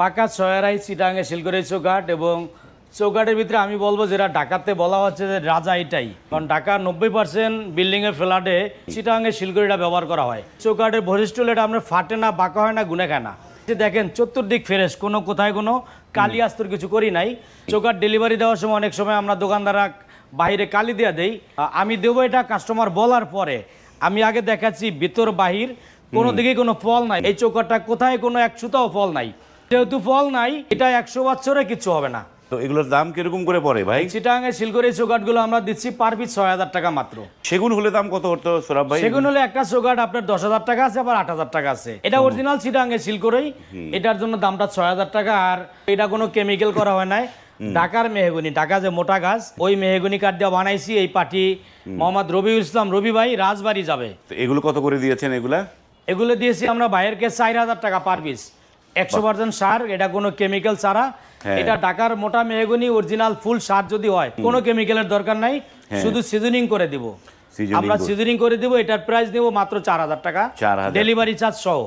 পাকা ছয়ারাই চিটাঙ্গে শিলগড়ি চৌঘাট এবং চৌকাটের ভিতরে আমি বলব যেটা ঢাকাতে বলা হচ্ছে যে রাজা এটাই। কারণ ঢাকার নব্বই পার্সেন্ট বিল্ডিংয়ের ফ্ল্যাটে চিটাঙ্গে শিলগড়িটা ব্যবহার করা হয়। চৌকাটের ভরিষ্ঠল এটা আপনার ফাটে না বাঁকা হয় না গুনে খায় না। যে দেখেন চতুর্দিক ফ্রেশ কোনো কোথায় কোনো কালি আস্তর কিছু করি নাই। চৌকাট ডেলিভারি দেওয়ার সময় অনেক সময় আমরা দোকানদাররা বাইরে কালি দেওয়া দেই। আমি দেবো এটা কাস্টমার বলার পরে। আমি আগে দেখাচ্ছি ভিতর বাহির কোনো দিকে কোনো ফল নাই। এই চৌকাটটা কোথায় কোনো এক সুতাও ফল নাই। যেহেতু ফল নাই এটা একশো বছরে কিছু হবে না। তো এগুলোর দাম কীরকম করে পড়ে ভাই? চৌকাটগুলো আমরা দিচ্ছি পার পিস ছয় হাজার টাকা মাত্র। সেগুন হলে দাম কত হতো ভাই? সেগুন হলে একটা চৌকাট আপনার দশ হাজার টাকা আছে আবার আট হাজার টাকা আছে। এটা অরিজিনাল এটার জন্য দামটা ছয় হাজার টাকা আর এটা কোনো কেমিক্যাল করা হয় নাই। ঢাকার মেহগুনি ঢাকা যে মোটা গাছ ওই মেহগুনি কাঠ দিয়ে বানাইছি এই পাটি। মোহাম্মদ রবিউল ইসলাম রবি ভাই রাজবাড়ি যাবে। তো এগুলো কত করে দিয়েছেন এগুলা? এগুলো দিয়েছি আমরা বাইরের চার হাজার টাকা পার পিস একশো পার্সেন্ট সার এটা কোনো কেমিক্যাল ছাড়া। হ্যাঁ। এটা ঢাকার মোটা মেহগুনি অরিজিনাল ফুল সার যদি হয় কোনো কেমিক্যালের দরকার নাই শুধু সিজনিং করে দিব। আমরা সিজনিং করে দিব এটার প্রাইস দেবো মাত্র চার হাজার টাকা। ডেলিভারি চার্জ সহ।